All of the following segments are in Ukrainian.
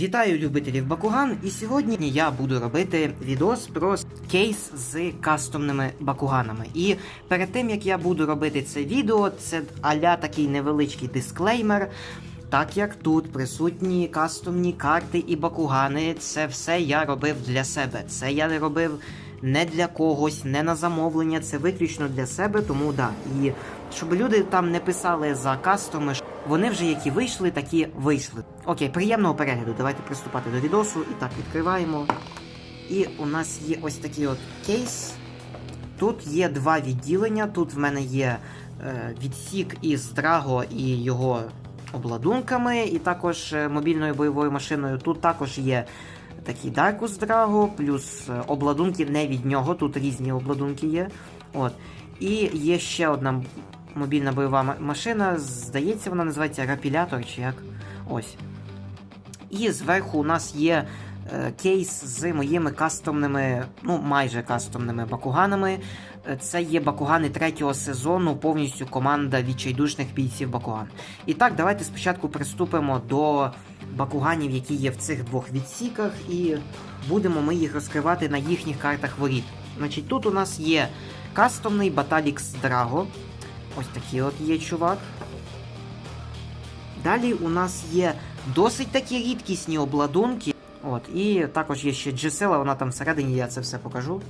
Вітаю любителів Бакуган, і сьогодні я буду робити відос про кейс з кастомними бакуганами. І перед тим як я буду робити це відео, це аля такий невеличкий дисклеймер. Так як тут присутні кастомні карти і бакугани, це все я робив для себе. Це я не робив не для когось, не на замовлення, це виключно для себе, тому да. І щоб люди там не писали за кастоми, вони вже які вийшли, такі вийшли. Окей, приємного перегляду. Давайте приступати до відосу. І так, відкриваємо. І у нас є ось такий от кейс. Тут є два відділення. Тут в мене є е, відсік із Драго і його обладунками, і також е, мобільною бойовою машиною. Тут також є такий Даркус Драго, плюс е, обладунки не від нього, тут різні обладунки є. От. І є ще одна мобільна бойова машина, здається, вона називається Рапілятор чи як. Ось. І зверху у нас є е, кейс з моїми кастомними, ну майже кастомними бакуганами. Е, Це є бакугани третього сезону, повністю команда відчайдушних бійців Бакуган. І так, давайте спочатку приступимо до бакуганів, які є в цих двох відсіках, і будемо ми їх розкривати на їхніх картах воріт. Значить, тут у нас є кастомний Баталікс Драго. Ось такий от є чувак. Далі у нас є досить такі рідкісні обладунки. От, і також є ще Джесела, вона там всередині, я це все покажу.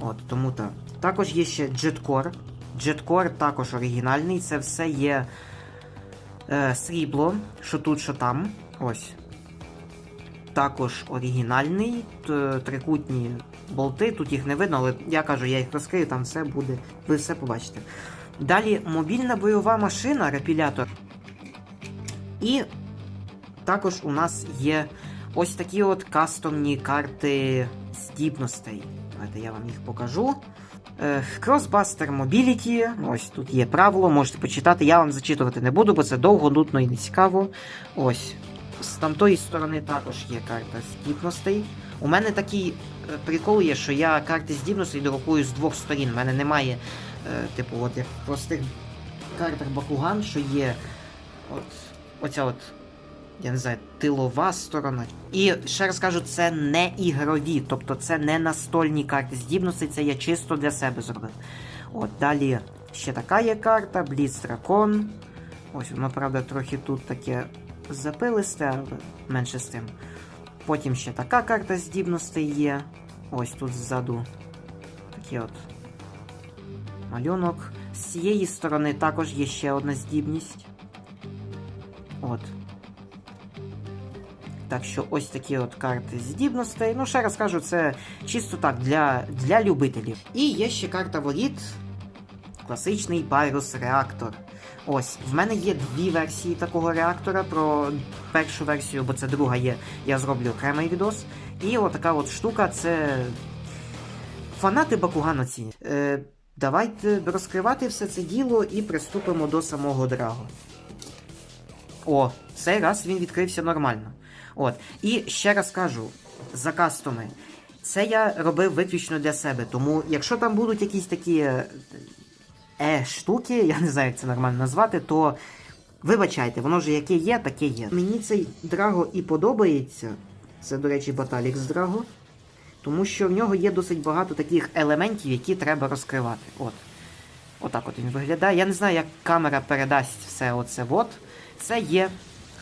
От, тому так. Також є ще Джеткор. Джеткор також оригінальний, це все є е, срібло, що тут, що там. Ось. Також оригінальний, трикутні болти, тут їх не видно, але я кажу, я їх розкрию, там все буде, ви все побачите. Далі мобільна бойова машина, репілятор. І також у нас є ось такі от кастомні карти здібностей. Давайте я вам їх покажу. Е, Crossbuster Mobility. Ось тут є правило, можете почитати. Я вам зачитувати не буду, бо це довго, нудно і не цікаво. Ось. З тамтої сторони також є карта здібностей. У мене такий е, прикол є, що я карти здібностей друкую з двох сторін. У мене немає, типу, от як в простих картах Бакуган, що є от, оця от, я не знаю, тилова сторона. І ще раз кажу, це не ігрові, тобто це не настольні карти здібностей, це я чисто для себе зробив. От, далі ще така є карта, Бліц Дракон. Ось воно, правда, трохи тут таке запилисте, але менше з тим. Потім ще така карта здібностей є. Ось тут ззаду. Такий от малюнок. З цієї сторони також є ще одна здібність. От. Так що ось такі от карти здібностей. Ну, ще раз кажу, це чисто так для, для любителів. І є ще карта воріт. Класичний Pyrus реактор. Ось, в мене є дві версії такого реактора. Про першу версію, бо це друга є, я зроблю окремий відос. І отака от штука це. Фанати Бакугана цінять. Е, давайте розкривати все це діло і приступимо до самого Драго. О, цей раз він відкрився нормально. От. І ще раз кажу, за кастоми. Це я робив виключно для себе. Тому, якщо там будуть якісь такі е, е штуки, я не знаю, як це нормально назвати, то вибачайте, воно вже яке є, таке є. Мені цей Драго і подобається. Це, до речі, Баталікс Драго. Тому що в нього є досить багато таких елементів, які треба розкривати. От. Отак от він виглядає. Я не знаю, як камера передасть все оце. От. Це є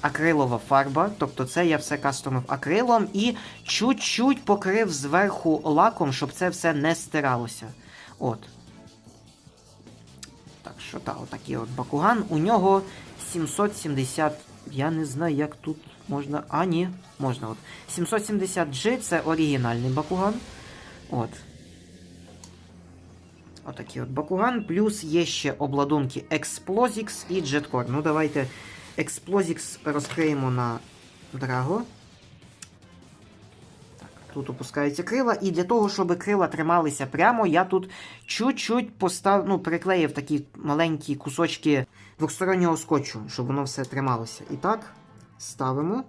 акрилова фарба, тобто це я все кастомив акрилом і чуть-чуть покрив зверху лаком, щоб це все не стиралося. От. Так що так, отакий от бакуган. У нього 770. Я не знаю, як тут можна. А, ні, можна. от. 770G це оригінальний бакуган. От. Отакий от бакуган. Плюс є ще обладунки Explosix і Jetcore. Ну, давайте Explosix розкриємо на Драго. Тут опускаються крила. І для того, щоб крила трималися прямо, я тут чуть-чуть постав, ну, приклеїв такі маленькі кусочки двохстороннього скотчу, щоб воно все трималося. І так, ставимо.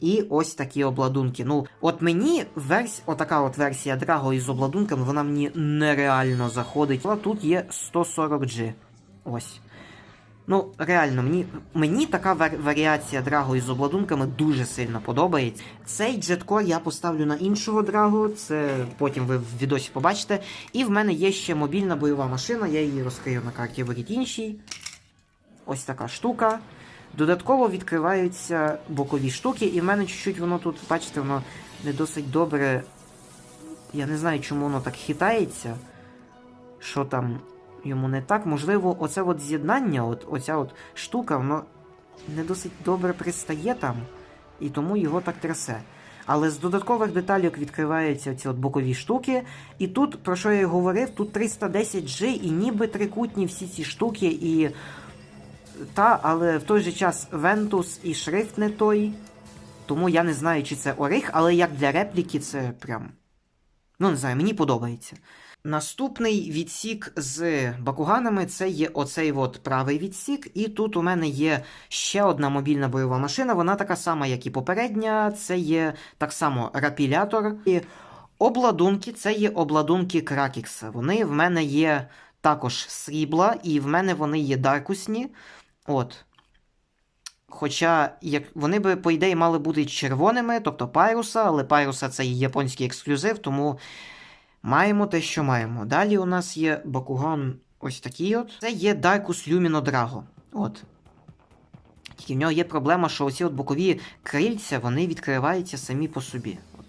І ось такі обладунки. Ну, от мені версія, отака от версія Драго із обладунками, вона мені нереально заходить. Але тут є 140G. Ось. Ну, реально, мені, мені така вар- варіація драго із обладунками дуже сильно подобається. Цей джеткор я поставлю на іншого драго, це потім ви в відосі побачите. І в мене є ще мобільна бойова машина, я її розкрию на карті воріт іншій. Ось така штука. Додатково відкриваються бокові штуки, і в мене чуть-чуть воно тут, бачите, воно не досить добре. Я не знаю, чому воно так хитається. Що там йому не так. Можливо, оце от з'єднання, от, оця от штука, воно не досить добре пристає там, і тому його так трясе. Але з додаткових деталік відкриваються ці от бокові штуки. І тут, про що я і говорив, тут 310G і ніби трикутні всі ці штуки, і. Та, але в той же час Ventus і шрифт не той. Тому я не знаю, чи це ориг, але як для репліки, це прям. Ну, не знаю, мені подобається. Наступний відсік з бакуганами це є оцей от правий відсік, і тут у мене є ще одна мобільна бойова машина. Вона така сама, як і попередня. Це є так само рапілятор. І обладунки це є обладунки Кракікса. Вони в мене є також срібла, і в мене вони є даркусні. От. Хоча як вони би, по ідеї, мали бути червоними, тобто Пайруса, але Пайруса це японський ексклюзив, тому маємо те, що маємо. Далі у нас є Бакуган ось такий от. Це є Darkus Lumino Drago. От. Тільки в нього є проблема, що оці от бокові крильця вони відкриваються самі по собі. От.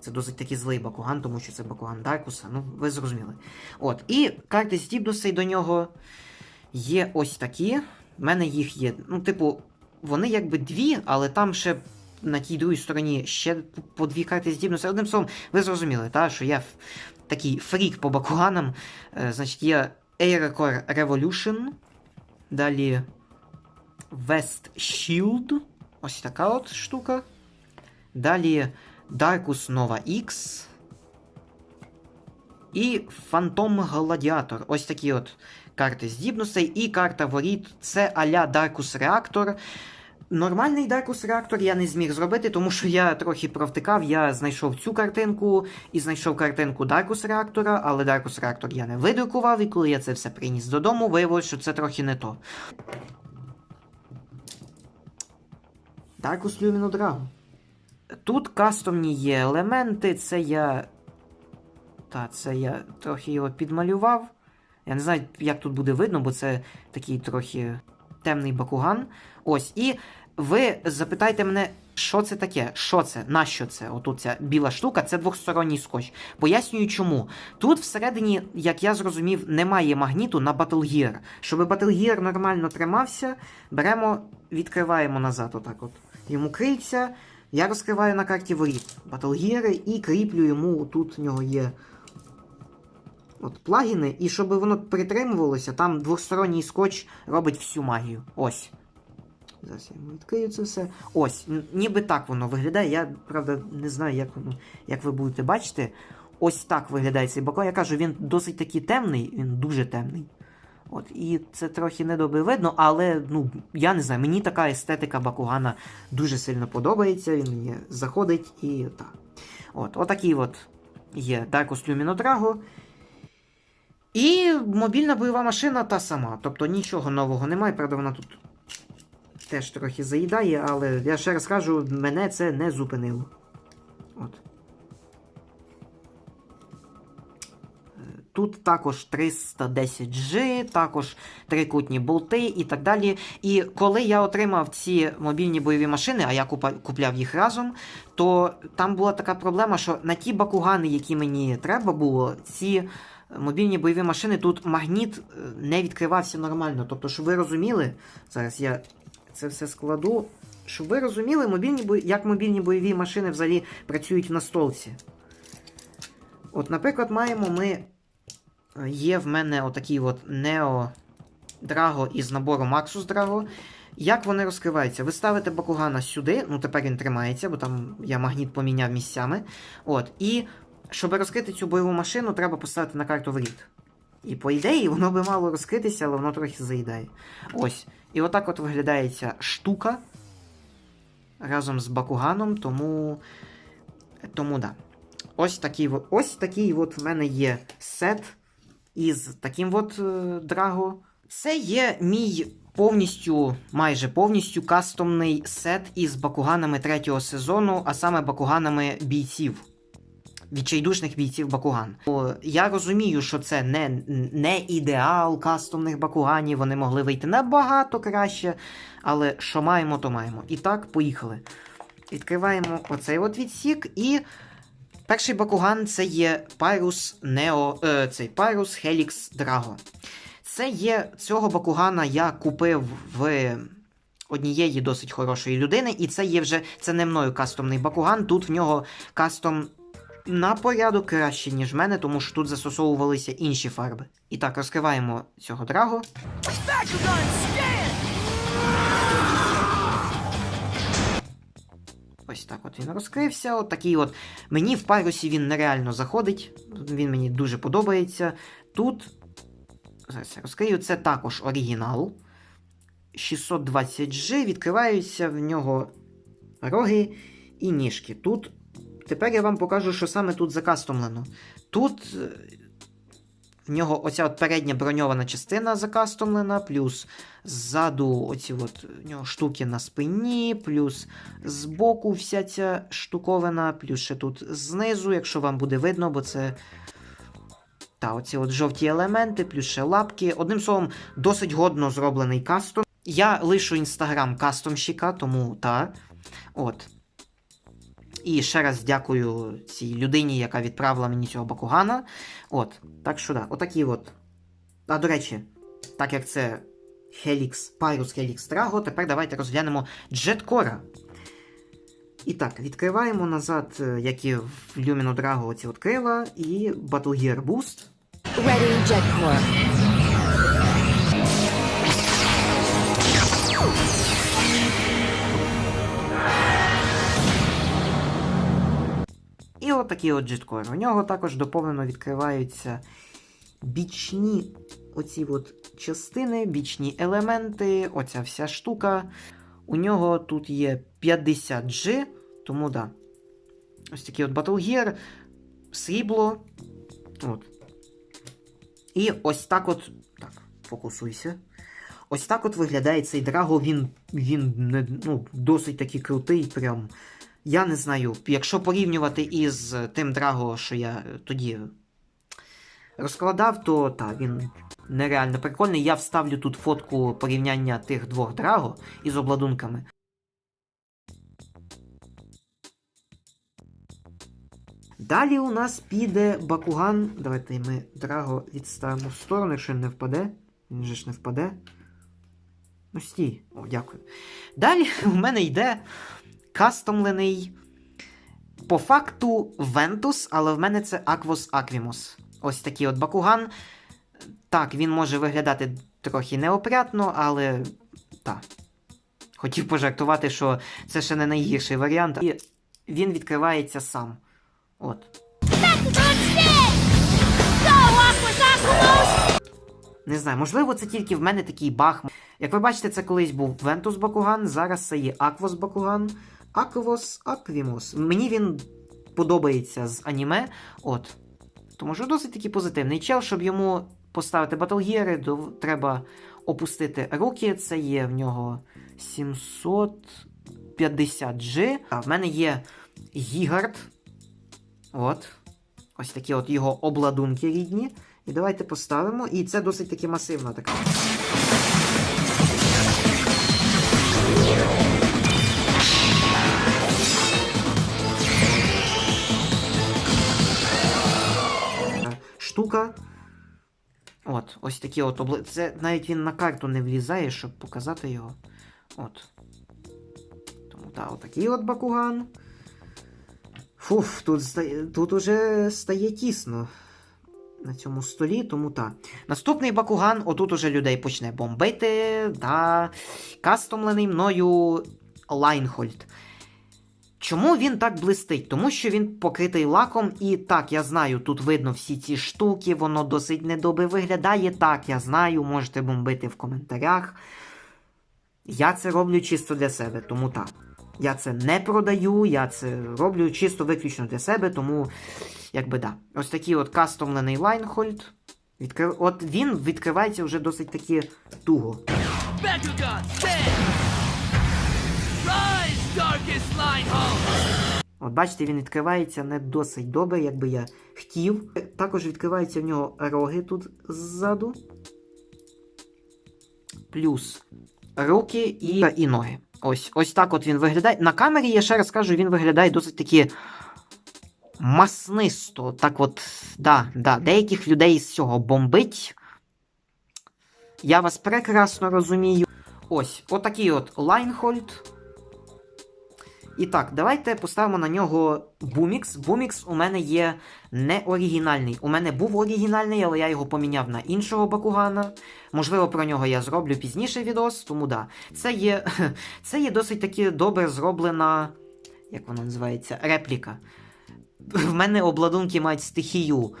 Це досить таки злий Бакуган, тому що це Бакуган Даркуса. Ну, ви зрозуміли. От. І карти здібностей до нього є ось такі. В мене їх є. Ну, типу, вони якби дві, але там ще на тій другій стороні ще по дві карти здібності. Одним словом, ви зрозуміли, та, що я такий фрік по бакуганам. Е, значить, є Aerocore Revolution. Далі West Shield. Ось така от штука. Далі Darkus Nova X. І Phantom Gladiator. Ось такі от карти здібностей. І карта воріт це а-ля Darkus Reactor. Нормальний Darkus Reactor я не зміг зробити, тому що я трохи провтикав. Я знайшов цю картинку і знайшов картинку Darkus Reactor, але Darkus Reactor я не видрукував, і коли я це все приніс додому, виявилось, що це трохи не то. Darkus Lumino Drago. Тут кастомні є елементи, це я. Та, це я трохи його підмалював. Я не знаю, як тут буде видно, бо це такий трохи темний бакуган. Ось. І ви запитайте мене, що це таке? Що це? Нащо це? Отут ця біла штука, це двохсторонній скотч. Пояснюю чому. Тут всередині, як я зрозумів, немає магніту на Gear. Щоб Battle нормально тримався, беремо, відкриваємо назад, отак от. Йому крильця. Я розкриваю на карті воріт Battle і кріплю йому, тут в нього є от плагіни, і щоб воно притримувалося, там двосторонній скотч робить всю магію. Ось. Зараз я відкрию це все. Ось, ніби так воно виглядає. Я, правда, не знаю, як, воно, як ви будете бачити. Ось так виглядає цей баклан. Я кажу, він досить таки темний, він дуже темний. От, і це трохи недобре видно, але ну, я не знаю, мені така естетика Бакугана дуже сильно подобається, він мені заходить і так. От, отакий от є Darkus Lumino. І мобільна бойова машина та сама. Тобто нічого нового немає, правда, вона тут теж трохи заїдає, але я ще раз кажу, мене це не зупинило. От. Тут також 310G, також трикутні болти і так далі. І коли я отримав ці мобільні бойові машини, а я купляв їх разом, то там була така проблема, що на ті бакугани, які мені треба було, ці мобільні бойові машини, тут магніт е, не відкривався нормально. Тобто, щоб ви розуміли, зараз я це все складу. Щоб ви розуміли, мобільні як мобільні бойові машини взагалі працюють в настолці. От, наприклад, маємо ми. е, Є в мене отакий от Neo Drago із набору Maxus Drago. Як вони розкриваються? Ви ставите Бакугана сюди, ну тепер він тримається, бо там я магніт поміняв місцями. От, і щоб розкрити цю бойову машину, треба поставити на карту воріт. І по ідеї воно би мало розкритися, але воно трохи заїдає. Ось. І отак от виглядає ця штука разом з Бакуганом, тому. Тому да. Ось такий, ось такий от в мене є сет із таким от е, Драго Це є мій повністю, майже повністю кастомний сет із бакуганами третього сезону, а саме бакуганами бійців. Відчайдушних бійців Бакуган. Я розумію, що це не, не ідеал кастомних бакуганів, вони могли вийти набагато краще, але що маємо, то маємо. І так, поїхали. Відкриваємо оцей от відсік, і перший бакуган це є Pyrus Neo, е, цей Pyrus Helix Drago. Це є цього бакугана я купив в однієї досить хорошої людини, і це є вже це не мною кастомний бакуган. Тут в нього кастом на порядок краще, ніж в мене, тому що тут застосовувалися інші фарби. І так, розкриваємо цього драго. Ось так от він розкрився. От такий от. Мені в парусі він нереально заходить. Він мені дуже подобається. Тут. Зараз я розкрию, це також оригінал. 620G, відкриваються в нього роги і ніжки. Тут. Тепер я вам покажу, що саме тут закастомлено. Тут е, в нього оця от передня броньована частина закастомлена, плюс ззаду оці от в нього штуки на спині, плюс збоку вся ця штуковина, плюс ще тут знизу, якщо вам буде видно, бо це. Та, оці от жовті елементи, плюс ще лапки. Одним словом, досить годно зроблений кастом. Я лишу інстаграм кастомщика, тому та. От. І ще раз дякую цій людині, яка відправила мені цього бакугана. От, так що да, отакі от. А до речі, так як це Helix, Pyrus Helix Trago, тепер давайте розглянемо Джеткора. І так, відкриваємо назад, е, як і в Lumino Drago оці от крила, і Battle Gear Boost. Ready, Jet Core. І от джеткор. У нього також доповнено відкриваються бічні оці от частини, бічні елементи, оця вся штука. У нього тут є 50G, тому да. Ось такий от Battle срібло. От. І ось так от. Так, фокусуйся. Ось так от виглядає цей драго. Він він ну, досить такий крутий. Прям. Я не знаю, якщо порівнювати із тим драго, що я тоді розкладав, то так, він нереально прикольний. Я вставлю тут фотку порівняння тих двох драго із обладунками. Далі у нас піде Бакуган. Давайте ми драго відставимо в сторону, якщо він не впаде. Він же ж не впаде. Ну, стій. О, дякую. Далі у мене йде кастомлений. По факту Ventus, але в мене це Aquos Aquimos. Ось такий от Бакуган. Так, він може виглядати трохи неопрятно, але. так. Хотів пожартувати, що це ще не найгірший варіант. І він відкривається сам. От. Не знаю, можливо, це тільки в мене такий бах. Як ви бачите, це колись був Ventus Бакуган, зараз це є Aquos Бакуган. Aquos Aquimos. Мені він подобається з аніме. От. Тому що досить такий позитивний чел, щоб йому поставити батлгіри, треба опустити руки. Це є в нього 750G. А в мене є Гігард. От. Ось такі от його обладунки рідні. І давайте поставимо. І це досить таки масивна така. От, ось такі от обли... Це навіть він на карту не влізає, щоб показати його. От. Тому так, отакий от бакуган. Фуф, тут тут уже стає тісно на цьому столі, тому так. Наступний бакуган, отут уже людей почне бомбити, та кастомлений мною Лайнхольд. Чому він так блистить? Тому що він покритий лаком, і так, я знаю, тут видно всі ці штуки, воно досить недобре виглядає. Так, я знаю, можете бомбити в коментарях. Я це роблю чисто для себе, тому так. Я це не продаю, я це роблю чисто виключно для себе, тому, якби да. Ось такий от кастомлений Лайнхольд. Відкрив... От він відкривається вже досить таки туго. Bakugan, От бачите, він відкривається не досить добре, як би я хотів. Також відкриваються в нього роги тут ззаду. Плюс руки і, і ноги. Ось, ось так от він виглядає. На камері, я ще раз кажу, він виглядає досить таки маснисто. Так от, да, да, деяких людей з цього бомбить. Я вас прекрасно розумію. Ось, отакий от Лайнхольд. І так, давайте поставимо на нього Бумікс. Бумікс у мене є не оригінальний. У мене був оригінальний, але я його поміняв на іншого Бакугана. Можливо, про нього я зроблю пізніше відос, тому да. Це є, це є досить таки добре зроблена. Як вона називається? Репліка. В мене обладунки мають стихію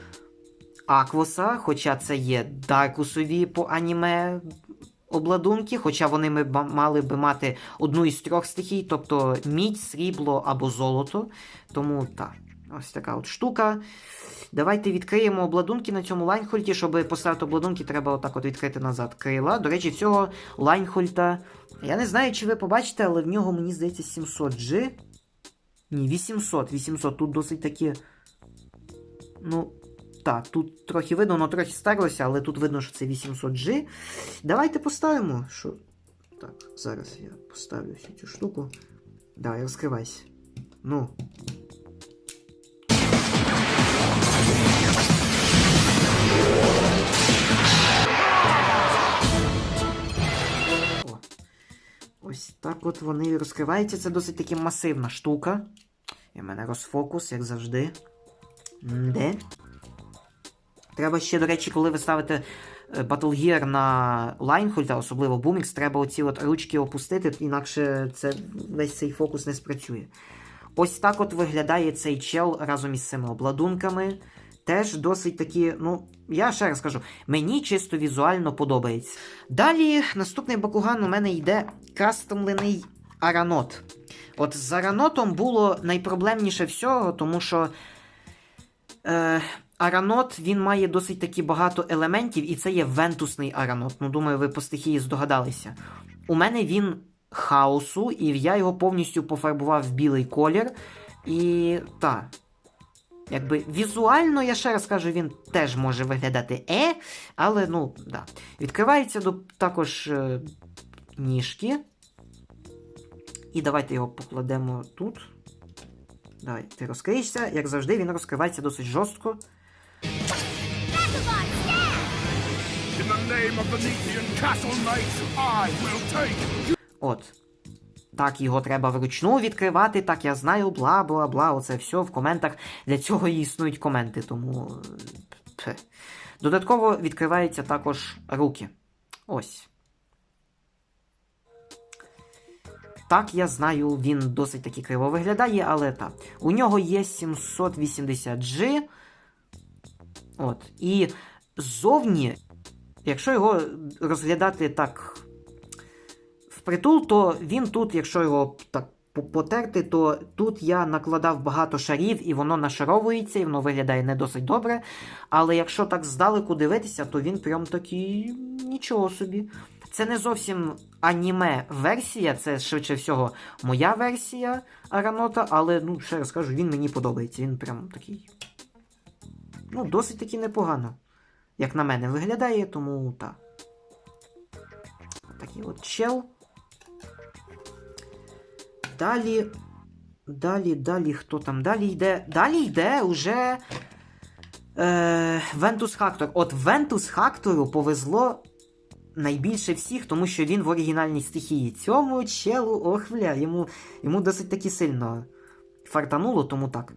Аквоса, хоча це є Даркусові по аніме обладунки, хоча вони ми мали би мати одну із трьох стихій, тобто мідь, срібло або золото. Тому так, ось така от штука. Давайте відкриємо обладунки на цьому лайнхольті. Щоб поставити обладунки, треба отак от відкрити назад крила. До речі, цього лайнхольта. Я не знаю, чи ви побачите, але в нього, мені здається, 700G. Ні, 800. 800. Тут досить такі. Ну, так, тут трохи видно, воно трохи старлося, але тут видно, що це 800G. Давайте поставимо. Що... Так, зараз я поставлю цю штуку. Давай, розкривайся. Ну. О. Ось так от вони розкриваються. Це досить таки масивна штука. І в мене розфокус, як завжди. Де? Треба ще, до речі, коли ви ставите е, Battle Gear на Лайнхольда, особливо Бумікс, треба оці от ручки опустити, інакше це, весь цей фокус не спрацює. Ось так от виглядає цей чел разом із цими обладунками. Теж досить такі, ну, я ще раз кажу, мені чисто візуально подобається. Далі, наступний Бакуган у мене йде кастомлений Аранот. От з Аранотом було найпроблемніше всього, тому що. Е, Аранот він має досить таки багато елементів, і це є вентусний аранот. Ну, думаю, ви по стихії здогадалися. У мене він хаосу, і я його повністю пофарбував в білий колір. І та. Якби візуально, я ще раз кажу, він теж може виглядати е, але ну, да. Відкривається до, також е, ніжки. І давайте його покладемо тут. Давай, ти розкриєшся. Як завжди, він розкривається досить жорстко. От. Так, його треба вручну відкривати, так я знаю, бла бла бла. Оце все в коментах. Для цього існують коменти, тому. Додатково відкриваються також руки. Ось. Так, я знаю, він досить таки криво виглядає, але так. У нього є 780G. От. І ззовні, якщо його розглядати так впритул, то він тут, якщо його так потерти, то тут я накладав багато шарів, і воно нашаровується, і воно виглядає не досить добре. Але якщо так здалеку дивитися, то він прям такий нічого собі. Це не зовсім аніме-версія, це швидше всього моя версія Аранота, але ну, ще раз кажу, він мені подобається. Він прям такий. Ну, досить таки непогано. Як на мене виглядає, тому так. Такий от чел. Далі. Далі, далі, хто там далі йде? Далі йде уже. Е, Вентус Хактор. От Вентус Хактору повезло найбільше всіх, тому що він в оригінальній стихії. Цьому челу, ох, бля, йому, йому досить таки сильно фартануло, тому так.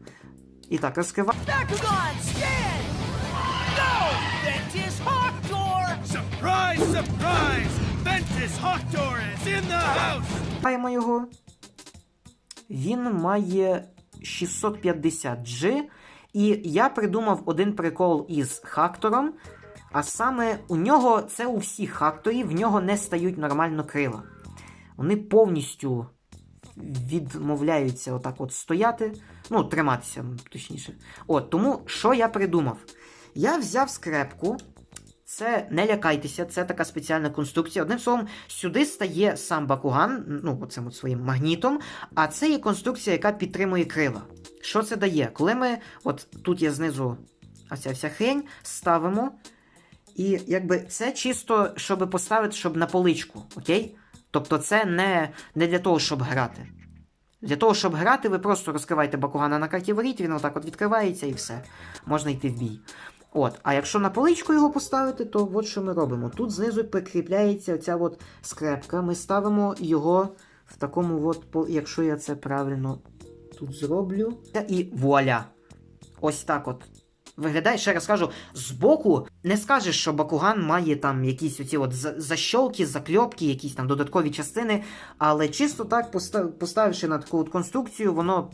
І так, розкриваємо. Ventus Hawktor! Surprise, surprise! Ventus Hawktor is in the house! Маємо його. Він має 650G. І я придумав один прикол із хактором. А саме у нього, це у всіх хакторів, в нього не стають нормально крила. Вони повністю відмовляються отак от стояти. Ну, триматися, точніше. От, тому що я придумав? Я взяв скрепку Це не лякайтеся, це така спеціальна конструкція. Одним словом, сюди стає сам Бакуган, ну, оцим от своїм магнітом, а це є конструкція, яка підтримує крила. Що це дає? Коли ми, от тут є знизу оця вся хрень, ставимо. І якби це чисто, щоб поставити, щоб на поличку, окей? Тобто це не, не для того, щоб грати. Для того, щоб грати, ви просто розкриваєте бакугана на карті воріт, він отак от відкривається і все. Можна йти в бій. От, а якщо на поличку його поставити, то от що ми робимо. Тут знизу прикріпляється оця от скрепка. Ми ставимо його в такому от, якщо я це правильно тут зроблю. І вуаля. Ось так от. Виглядає, ще раз кажу, збоку не скажеш, що Бакуган має там якісь оці от защолки, закльопки, якісь там додаткові частини, але чисто так поставивши на таку от конструкцію, воно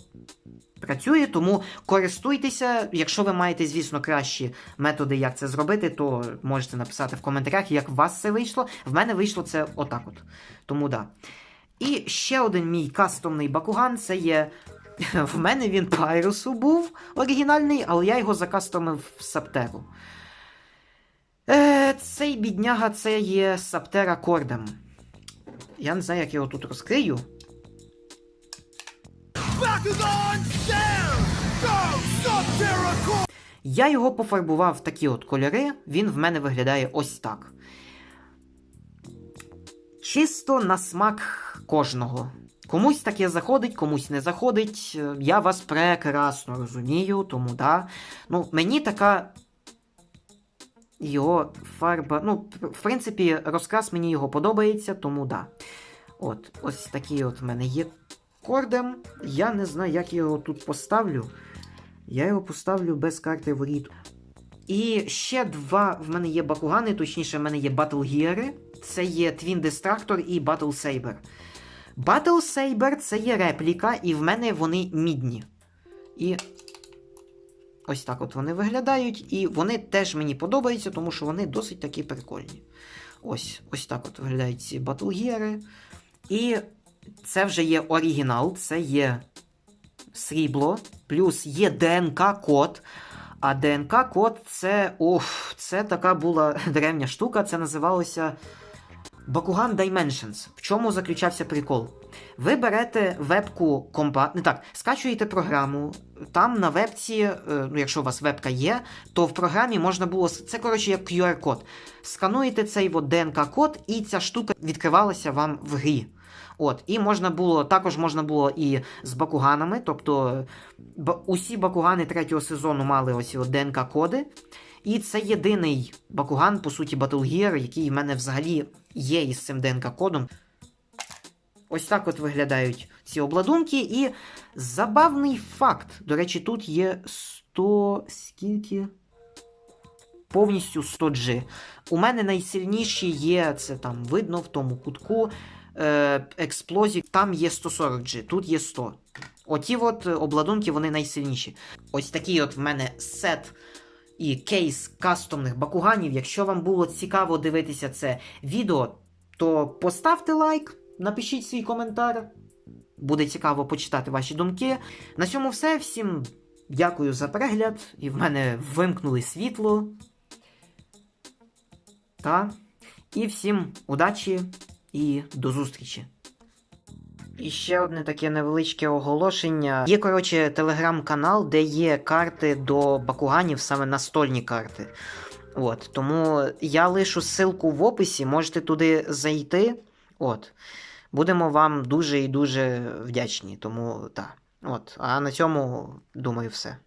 працює, тому користуйтеся. Якщо ви маєте, звісно, кращі методи, як це зробити, то можете написати в коментарях, як у вас це вийшло. В мене вийшло це отак от. Тому да. І ще один мій кастомний Бакуган це є. В мене він Пайрусу був оригінальний, але я його закастомив в Саптеру. Е, цей бідняга це є Саптера Кордем. Я не знаю, як його тут розкрию. Я його пофарбував в такі от кольори, він в мене виглядає ось так. Чисто на смак кожного. Комусь таке заходить, комусь не заходить. Я вас прекрасно розумію, тому да. Ну, мені така його фарба. Ну, в принципі, розказ мені його подобається, тому да. От, ось такий от в мене є кордем. Я не знаю, як я його тут поставлю. Я його поставлю без карти воріт. І ще два в мене є бакугани, точніше, в мене є Battle. Це є Twin Destructor і Battle Saber. Battle Saber це є репліка, і в мене вони мідні. І ось так от вони виглядають. І вони теж мені подобаються, тому що вони досить такі прикольні. Ось, ось так от виглядають ці Gear. І це вже є оригінал, це є срібло, плюс є ДНК-код. А ДНК-код це. Оф, це така була древня штука, це називалося Bakugan Dimensions. В чому заключався прикол? Ви берете вебку компа... Не так, скачуєте програму. Там на вебці, е, ну якщо у вас вебка є, то в програмі можна було. Це, коротше, як QR-код. Скануєте цей ДНК-код, і ця штука відкривалася вам в грі. От, і можна було, також можна було і з бакуганами, тобто ба- усі бакугани третього сезону мали от ДНК-коди. І це єдиний бакуган, по суті, Battle Gear, який в мене взагалі є із цим ДНК-кодом. Ось так от виглядають ці обладунки. І забавний факт. До речі, тут є 100. скільки? Повністю 100G. У мене найсильніші є, це там видно в тому кутку. Е, Експлозі, там є 140G, тут є 100. Оті от обладунки, вони найсильніші. Ось такий от в мене сет і кейс кастомних бакуганів. Якщо вам було цікаво дивитися це відео, то поставте лайк, напишіть свій коментар. Буде цікаво почитати ваші думки. На цьому все. Всім дякую за перегляд. І в мене вимкнули світло. Та. І всім удачі і до зустрічі. І ще одне таке невеличке оголошення. Є, коротше, телеграм-канал, де є карти до бакуганів, саме настольні карти. От, тому я лишу ссылку в описі, можете туди зайти. От. Будемо вам дуже і дуже вдячні. Тому так. От. А на цьому, думаю, все.